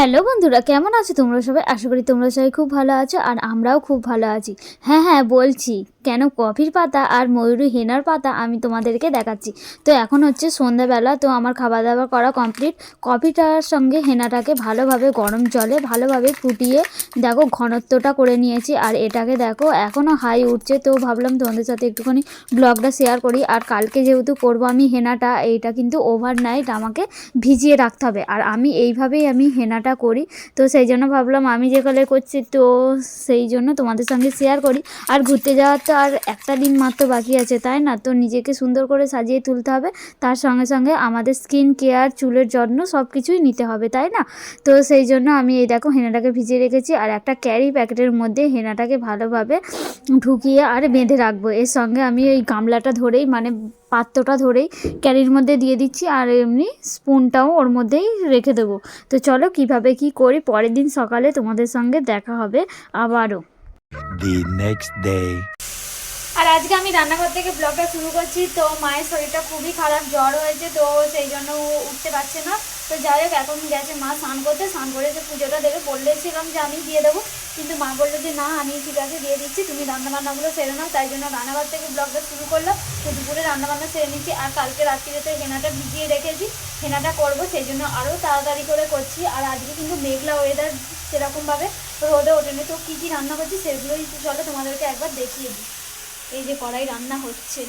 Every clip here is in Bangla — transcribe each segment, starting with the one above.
হ্যালো বন্ধুরা, কেমন আছো তোমরা সবাই? আশা করি তোমরা সবাই খুব ভালো আছো আর আমরাও খুব ভালো আছি। হ্যাঁ হ্যাঁ বলছি। কেন কফির পাতা আর ময়ূরী হেনার পাতা আমি তোমাদেরকে দেখাচ্ছি। তো এখন হচ্ছে সন্ধ্যাবেলা, তো আমার খাওয়া দাওয়া করা কমপ্লিট কফিটার সঙ্গে হেনাটাকে ভালোভাবে গরম জলে ভালোভাবে ফুটিয়ে দেখো ঘনত্বটা করে নিয়েছি। আর এটাকে দেখো এখনও হাই উঠছে। তো ভাবলাম তোমাদের সাথে একটুখানি ব্লগটা শেয়ার করি। আর কালকে যেহেতু করব আমি হেনাটা, এইটা কিন্তু ওভারনাইট আমাকে ভিজিয়ে রাখতে হবে। আর আমি এইভাবেই আমি হেনাটা করি। তো সেই জন্য ভাবলাম আমি যে কালে করছি, তো সেই জন্য তোমাদের সঙ্গে শেয়ার করি। আর ঘুরতে যাওয়ার তো আর একটা দিন মাত্র বাকি আছে, তাই না? তো নিজেকে সুন্দর করে সাজিয়ে তুলতে হবে। তার সঙ্গে সঙ্গে আমাদের স্কিন কেয়ার চুলের যত্ন সব কিছুই নিতে হবে, তাই না? তো সেই জন্য আমি এই দেখো হেনাটাকে ভিজিয়ে রেখেছি আর একটা ক্যারি প্যাকেটের মধ্যে হেনাটাকে ভালোভাবে ঢুকিয়ে আর বেঁধে রাখব। এর সঙ্গে আমি ওই গামলাটা ধরেই মানে পাত্রটা ধরেই ক্যারির মধ্যে দিয়ে দিচ্ছি আর এমনি স্পুনটাও ওর মধ্যেই রেখে দেবো। তো চলো কীভাবে কি করি? পরের দিন সকালে তোমাদের সঙ্গে দেখা হবে আবারও। The next day. আর আজকে আমি রান্নাঘর থেকে ব্লগটা শুরু করছি। তো মায়ের শরীরটা খুবই খারাপ, জ্বর হয়েছে, তো সেই জন্য ও উঠতে পারছে না। তো যাই হোক, এখন গেছে মা স্নান করতে। স্নান করে যে পুজোটা দেবে বললেছিলাম যে আমি দিয়ে দেবো। কিন্তু মা বলল যে, না, আমি ঠিক আছে, দিয়ে দিচ্ছি। তুমি রান্নাবান্নাগুলো সেরে নাও। তাই জন্য রান্নাঘর থেকে ব্লগটা শুরু করল তো দুপুরে রান্নাবান্না সেরে নিচ্ছি। আর কালকে রাত্রিতে হেনাটা ভিজিয়ে রেখেছি। হেনাটা করব, সেই জন্য আরও তাড়াতাড়ি করে করছি। আর আজকে কিন্তু মেঘলা ওয়েদার সেরকমভাবে রোদে ওঠেনি। তো কী কী রান্না করছি, সেগুলোই চলো তোমাদেরকে একবার দেখিয়ে দিই। এই যে কড়াই রান্না হচ্ছে।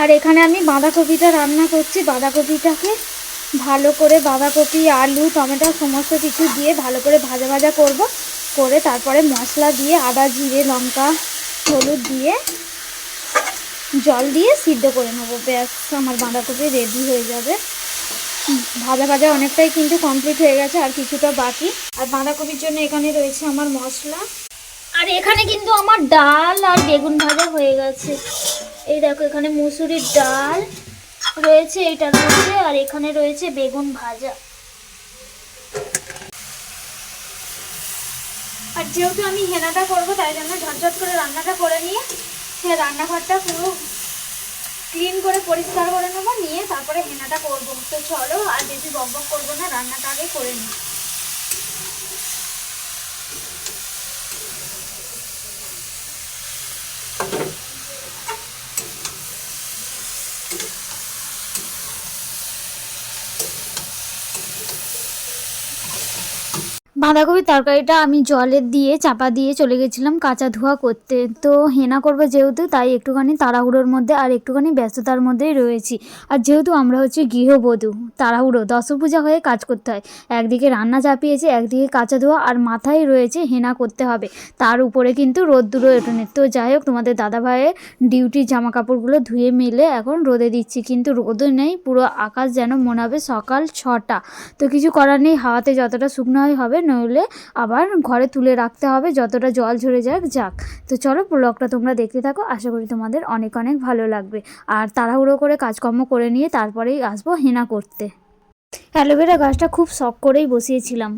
আর এখানে আমি বাঁধাকপিটা রান্না করছি। বাঁধাকপিটাকে ভালো করে বাঁধাকপি, আলু, টমেটো সমস্ত কিছু দিয়ে ভালো করে ভাজা ভাজা করব। করে তারপরে মশলা দিয়ে আদা, জিরে, লঙ্কা, হলুদ দিয়ে জল দিয়ে সিদ্ধ করে নেব। ব্যাস, আমার বাঁধাকপি রেডি হয়ে যাবে। ভাজা ভাজা অনেকটাই কিন্তু কমপ্লিট হয়ে গেছে, আর কিছুটা বাকি। আর বাঁধাকপির জন্য এখানে রয়েছে আমার মশলা। আর এখানে কিন্তু আমার ডাল আর বেগুন ভাজা হয়ে গেছে। এই দেখো, এখানে মুসুরির ডাল রয়েছে এটার মধ্যে আর এখানে রয়েছে বেগুন ভাজা। আর যেহেতু আমি হেনাটা করব, তাই জন্য ঝটঝট করে রান্নাটা করে নিয়ে সে রান্নাঘরটা পুরো ক্লিন করে পরিষ্কার করে নেব, নিয়ে তারপরে হেনাটা করব। তো চলো, আর বেশি বক বক করব না, রান্নাটা আগে করে নিই। বাঁধাকপির তরকারিটা আমি জলে দিয়ে, চাপা দিয়ে চলে গেছিলাম কাঁচা ধোয়া করতে। তো হেনা করবে যেহেতু, তাই একটুখানি তাড়াহুড়োর মধ্যে আর একটুখানি ব্যস্ততার মধ্যেই রয়েছি। আর যেহেতু আমরা হচ্ছে গৃহবধূ, তাড়াহুড়ো, দশপূজা হয়ে কাজ করতে হয়। একদিকে রান্না চাপিয়েছে, একদিকে কাঁচা ধোয়া আর মাথায় রয়েছে হেনা করতে হবে। তার উপরে কিন্তু রোদ্দুরও এটোনে তো যাই হোক, তোমাদের দাদাভাইয়ের ডিউটির জামা কাপড়গুলো ধুয়ে মেলে এখন রোদে দিচ্ছি। কিন্তু রোদও নেই, পুরো আকাশ যেন মনে হবে সকাল ছটা। তো কিছু করার নেই, হাওয়াতে যতটা শুকনো হয় হবে নইলে আবার ঘরে তুলে রাখতে হবে, যতটা জল ঝরে যাক যাক। তো চলো ব্লগটা তোমরা দেখতে থাকো, আশা করি তোমাদের অনেক অনেক ভালো লাগবে। আর তাড়াহুড়ো করে কাজকর্ম করে নিয়ে তারপরেই আসব হেনা করতে। অ্যালোভেরা গাছটা খুব শখ করেই বসিয়েছিলাম।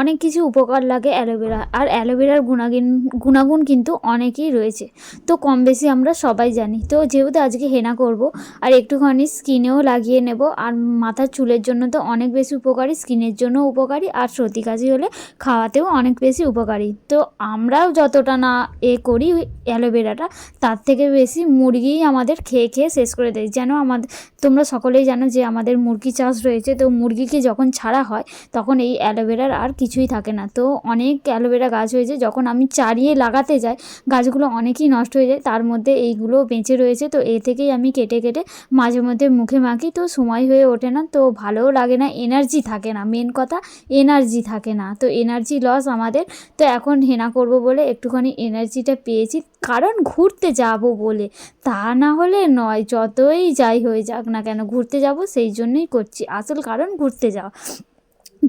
অনেক কিছু উপকার লাগে অ্যালোভেরা, আর অ্যালোভেরার গুণাগুণ গুণাগুণ কিন্তু অনেকই রয়েছে। তো কম বেশি আমরা সবাই জানি। তো যেহেতু আজকে হেনা করব, আর একটুখানি স্কিনেও লাগিয়ে নেব, আর মাথার চুলের জন্য তো অনেক বেশি উপকারী, স্কিনের জন্য উপকারী, আর সর্দি কাশি হলে খাওয়াতেও অনেক বেশি উপকারী। তো আমরাও যতটা না এ করি অ্যালোভেরাটা, তার থেকে বেশি মুরগিই আমাদের খেয়ে খেয়ে শেষ করে দেয়। যেন আমাদের তোমরা সকলেই জানো যে আমাদের মুরগি চাষ রয়েছে, তো মুরগিকে যখন ছাড়া হয়, তখন এই অ্যালোভেরার আর কিছুই থাকে না। তো অনেক অ্যালোভেরা গাছ হয়েছে যখন আমি চারিয়ে লাগাতে যাই, গাছগুলো অনেকই নষ্ট হয়ে যায়, তার মধ্যে এইগুলো বেঁচে রয়েছে, তো এ থেকেই আমি কেটে কেটে মাঝে মধ্যে মুখে মাখি, তো সময় হয়ে ওঠে না, তো ভালোও লাগে না এনার্জি থাকে না মেন কথা এনার্জি থাকে না, তো এনার্জি লস আমাদের, তো এখন হেনা করব বলে একটুখানি এনার্জিটা পেয়েছি, কারণ ঘুরতে যাব বলে, তা না হলে নয়, যতই যাই হয়ে যাক না কেন, ঘুরতে যাব, সেই জন্যই করছি, আসল কারণ ঘুরতে যাওয়া।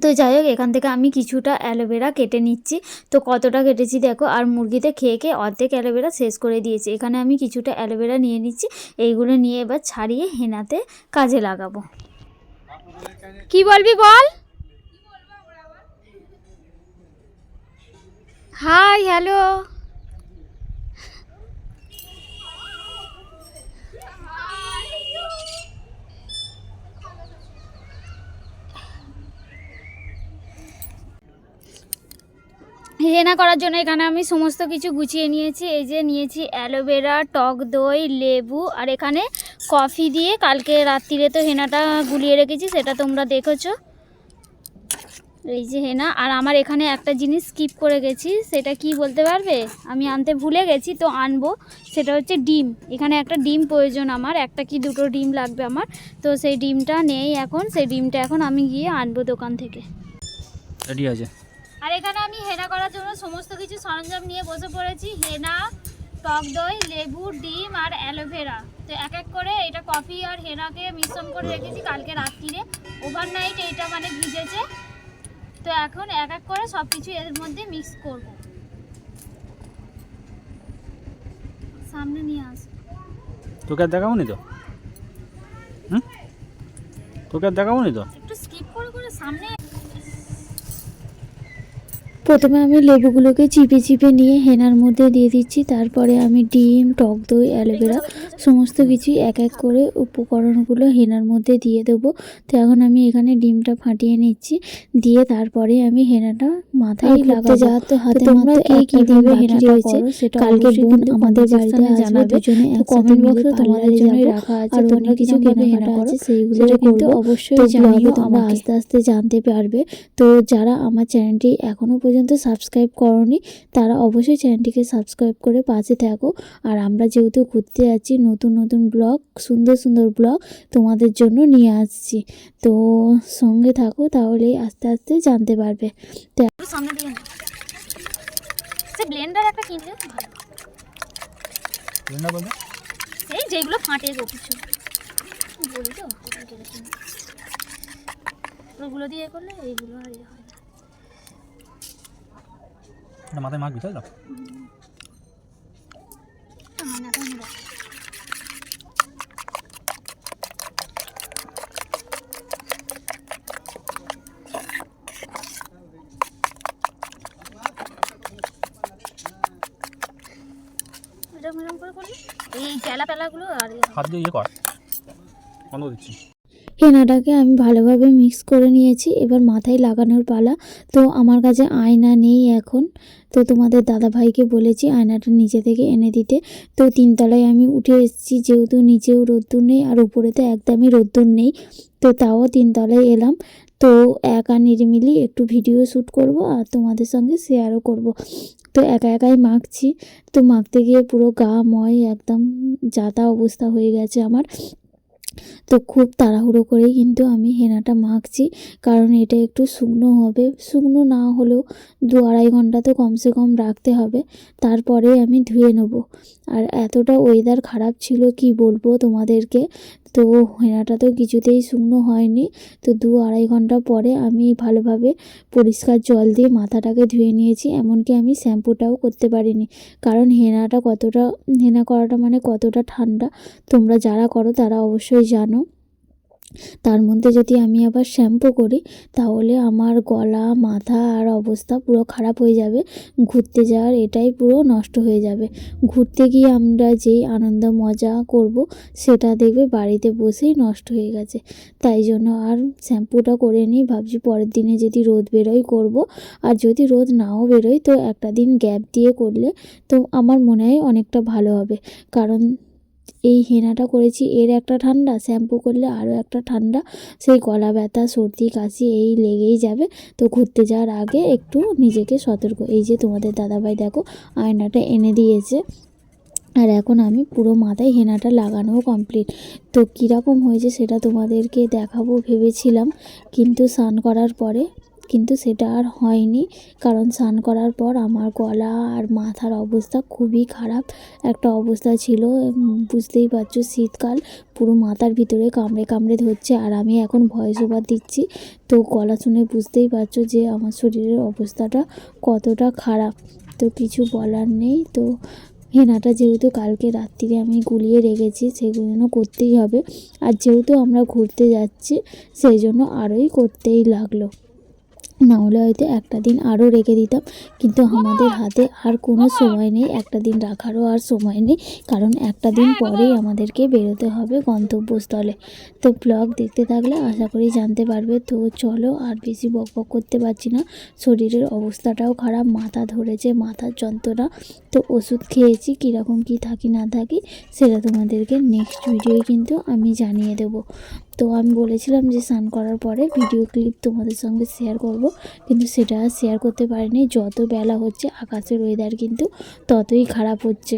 তো যাই হোক, এখান থেকে আমি কিছুটা অ্যালোভেরা কেটে নিচ্ছি। তো কতটা কেটেছি দেখো, আর মুরগিতে খেয়ে খেয়ে অর্ধেক অ্যালোভেরা শেষ করে দিয়েছি। এখানে আমি কিছুটা অ্যালোভেরা নিয়ে নিচ্ছি, এইগুলো নিয়ে এবার ছাড়িয়ে হেনাতে কাজে লাগাবো। কি বলবি বল? High, hello. হেনা করার জন্য এখানে আমি সমস্ত কিছু গুছিয়ে নিয়েছি। এই যে নিয়েছি অ্যালোভেরা, টক দই, লেবু আর এখানে কফি দিয়ে কালকে রাত্রিরে তো হেনাটা গুলিয়ে রেখেছি, সেটা তোমরা দেখেছ। এই যে হেনা, আর আমার এখানে একটা জিনিস স্কিপ করে গেছি, সেটা কি বলতে পারবে? আমি আনতে ভুলে গেছি, তো আনব। সেটা হচ্ছে ডিম। এখানে একটা ডিম প্রয়োজন আমার, একটা কি দুটো ডিম লাগবে আমার। তো সেই ডিমটা নেই এখন, সেই ডিমটা এখন আমি গিয়ে আনব দোকান থেকে। রেডি আছে? আর এখানে আমি হেনা করার জন্য সমস্ত কিছু সরঞ্জাম নিয়ে বসে পড়েছি। হেনা টক দই লেবু ডিম আর অ্যালোভেরা। তো এক এক করে এটা কফি আর হেনাকে মিশ্রণ করে রেখেছি কালকে রাত্রিরে। ওভারনাইট এইটা মানে ভিজেছে। তো এখন এক এক করে সব কিছু এর মধ্যে মিক্স করব। সামনে নিয়ে আস। তোকে দেখাবো নি তো? তোকে দেখাবো নি তো? একটু স্কিপ করে করে সামনে প্রথমে আমি লেবুগুলোকে চিপে চিপে নিয়ে হেনার মধ্যে দিয়ে দিচ্ছি তারপরে আমি ডিম টক দই অ্যালোভেরা সমস্ত কিছুই এক এক করে উপকরণগুলো হেনার মধ্যে দিয়ে দেবো। তো এখন আমি এখানে ডিমটা ফাটিয়ে নিচ্ছি দিয়ে তারপরে আমি হেনাটা মাথায় লাগাতে যাওয়ার তো হাতে তোমরা কে কি দিবে হেনাটা করো সেটা কালকে বোন আমাদের বাড়িতে জানাবে। কমেন্ট বক্সে তোমাদের জন্যই রাখা আছে আর তোমরা কিছু কেনাকাটা আছে সেইগুলো কিন্তু অবশ্যই জানিও তোমরা আস্তে আস্তে জানতে পারবে। তো যারা আমার চ্যানেলটি এখনও পর্যন্ত সাবস্ক্রাইব করনি তারা অবশ্যই চ্যানেলটিকে সাবস্ক্রাইব করে পাশে থাকো। আর আমরা যেহেতু ঘুরতে যাচ্ছি নতুন নতুন ব্লগ সুন্দর সুন্দর ব্লগ তোমাদের জন্য নিয়ে আসছি। তো সঙ্গে থাকো তাহলে আস্তে আস্তে জানতে পারবে। ব্লেন্ডার একটা কিনলে যেগুলো ফাটে গো কিছু। বলি তো? ওগুলো দিয়ে করলে এইগুলো আর ইয়ে হয় এটা মাথায় মাখবি তাই না এই টেলা টেলাগুলো আর হাত দিয়ে ইয়ে কর। বন্ধ দিচ্ছি। হেনাটাকে আমি ভালোভাবে মিক্স করে নিয়েছি। এবার মাথায় লাগানোর পালা। তো আমার কাছে আয়না নেই এখন। তো তোমাদের দাদা ভাইকে বলেছি আয়নাটা নিচে থেকে এনে দিতে। তো তিনতলায় আমি উঠে এসেছি, যেহেতু নিচেও রোদ্দুর নেই আর উপরে তো একদমই রোদ্দুর নেই। তো তাও তিনতলায় এলাম। তো একা নিরিমিলি একটু ভিডিও শ্যুট করব আর তোমাদের সঙ্গে শেয়ারও করব। তো একা একাই মাখছি। তো মাখতে গিয়ে পুরো গা ময় একদম যাতা অবস্থা হয়ে গেছে আমার। তো খুব তাড়াহুড়ো করেই কিন্তু আমি হেনাটা মাখছি। কারণ এটা একটু শুকনো হবে। শুকনো না হলেও দু আড়াই ঘণ্টা তো কমসে কম রাখতে হবে। তারপরে আমি ধুয়ে নেব। আর এতটা ওয়েদার খারাপ ছিল কি বলব তোমাদেরকে? তো হেনাটা তো কিছুতেই শুকনো হয়নি। তো দু আড়াই ঘণ্টা পরে আমি ভালোভাবে পরিষ্কার জল দিয়ে মাথাটাকে ধুয়ে নিয়েছি। এমনকি আমি শ্যাম্পুটাও করতে পারিনি। কারণ হেনাটা কতটা, হেনা করাটা মানে কতটা ঠান্ডা। তোমরা যারা করো তারা অবশ্যই জানো? তার মধ্যে যদি আমি আবার শ্যাম্পু করি, তাহলে আমার গলা, মাথা আর অবস্থা পুরো খারাপ হয়ে যাবে। ঘুরতে যাওয়ার এটাই পুরো নষ্ট হয়ে যাবে। ঘুরতে গিয়ে আমরা যেই আনন্দ মজা করব, সেটা দেখবে বাড়িতে বসেই নষ্ট হয়ে গেছে। তাই জন্য আর শ্যাম্পুটা করে নিই। ভাবছি পরের দিনে যদি রোদ বেরোয় করব। আর যদি রোদ নাও বেরোয়, তো একটা দিন গ্যাপ দিয়ে করলে তো আমার মনে হয় অনেকটা ভালো হবে। কারণ এই হেনাটা করেছি, এর একটা ঠান্ডা, শ্যাম্পু করলে আরও একটা ঠান্ডা, সেই গলা ব্যথা, সর্দি, কাশি, এই লেগেই যাবে। তো ঘুরতে যাওয়ার আগে একটু নিজেকে সতর্ক। এই যে তোমাদের দাদাভাই দেখো, আয়নাটা এনে দিয়েছে। আর এখন আমি পুরো মাথায় হেনাটা লাগানোও কমপ্লিট তো কীরকম হয়েছে সেটা তোমাদেরকে দেখাবো ভেবেছিলাম, কিন্তু স্নান করার পরে কিন্তু সেটা আর হয়নি। কারণ স্নান করার পর আমার গলা আর মাথার অবস্থা খুবই খারাপ। একটা অবস্থা ছিল বুঝতেই পারছ, শীতকাল পুরো মাথার ভিতরে কামড়ে কামড়ে ধরছে আর আমি এখন ভয়েস ওভার দিচ্ছি। তো গলা শুনে বুঝতেই পারছ যে আমার শরীরের অবস্থাটা কতটা খারাপ। তো কিছু বলার নেই। তো হেনাটা যেহেতু কালকে রাত্রিরে আমি গুলিয়ে রেখেছি, সেগুলো করতেই হবে। আর যেহেতু আমরা ঘুরতে যাচ্ছি, সেই জন্য আরোই করতেই লাগল। না হলে হয়তো একটা দিন আরও রেখে দিতাম। কিন্তু আমাদের হাতে আর কোনো সময় নেই, একটা দিন রাখারও আর সময় নেই। কারণ একটা দিন পরেই আমাদেরকে বেরোতে হবে গন্তব্যস্থলে। তো ব্লগ দেখতে থাকলে আশা করি জানতে পারবে। তো চলো আর বেশি বক বক করতে পারছি না। শরীরের অবস্থাটাও খারাপ, মাথা ধরেছে, মাথার যন্ত্রণা। তো ওষুধ খেয়েছি, কীরকম কী থাকি না থাকি, সেটা তোমাদেরকে নেক্সট ভিডিওয় কিন্তু আমি জানিয়ে দেবো। তো আমি বলেছিলাম যে স্নান করার পরে ভিডিও ক্লিপ তোমাদের সঙ্গে শেয়ার করব। কিন্তু সেটা শেয়ার করতে পারিনি। যত বেলা হচ্ছে, আকাশের ওয়েদার কিন্তু ততই খারাপ হচ্ছে।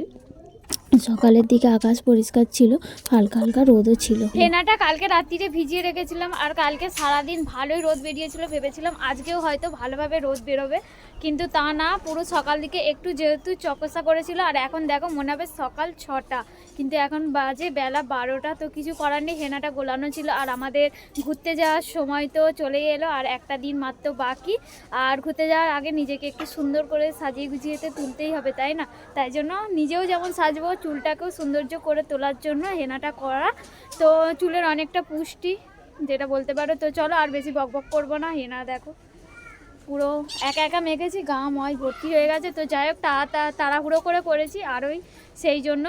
সকালের দিকে আকাশ পরিষ্কার ছিল, হালকা হালকা রোদও ছিল। হেনাটা কালকে রাত্রিরে ভিজিয়ে রেখেছিলাম আর কালকে সারাদিন ভালোই রোদ বেরিয়েছিল ভেবেছিলাম আজকেও হয়তো ভালোভাবে রোদ বেরোবে। কিন্তু তা না, পুরো সকাল দিকে একটু যেহেতু চকসা করেছিল আর এখন দেখো মনে হবে সকাল ছটা। কিন্তু এখন বাজে বেলা বারোটা, তো কিছু করার নেই, হেনাটা গোলানো ছিল আর আমাদের ঘুরতে যাওয়ার সময় তো চলে এলো আর একটা দিন মাত্র বাকি। আর ঘুরতে যাওয়ার আগে নিজেকে একটু সুন্দর করে সাজিয়ে গুছিয়ে তো তুলতেই হবে, তাই না? তাই জন্য নিজেও যেমন সাজবো চুলটাকেও সৌন্দর্য করে তোলার জন্য হেনাটা করা। তো চুলের অনেকটা পুষ্টি, যেটা বলতে পারো। তো চলো আর বেশি বক বক করব না, হেনা দেখো। পুরো একা একা মেখেছি, গা ময় ভর্তি হয়ে গেছে। তো যাই হোক তাড়াহুড়ো করে করেছি, আর ওই সেই জন্য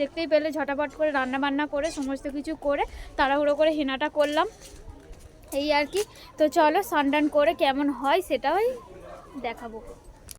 দেখতেই পেলে ঝটাপট করে রান্না বান্না করে, সমস্ত কিছু করে তাড়াহুড়ো করে হেনাটা করলাম। এই আর কি। তো চলো, সানডান করে কেমন হয় সেটাই দেখাবো।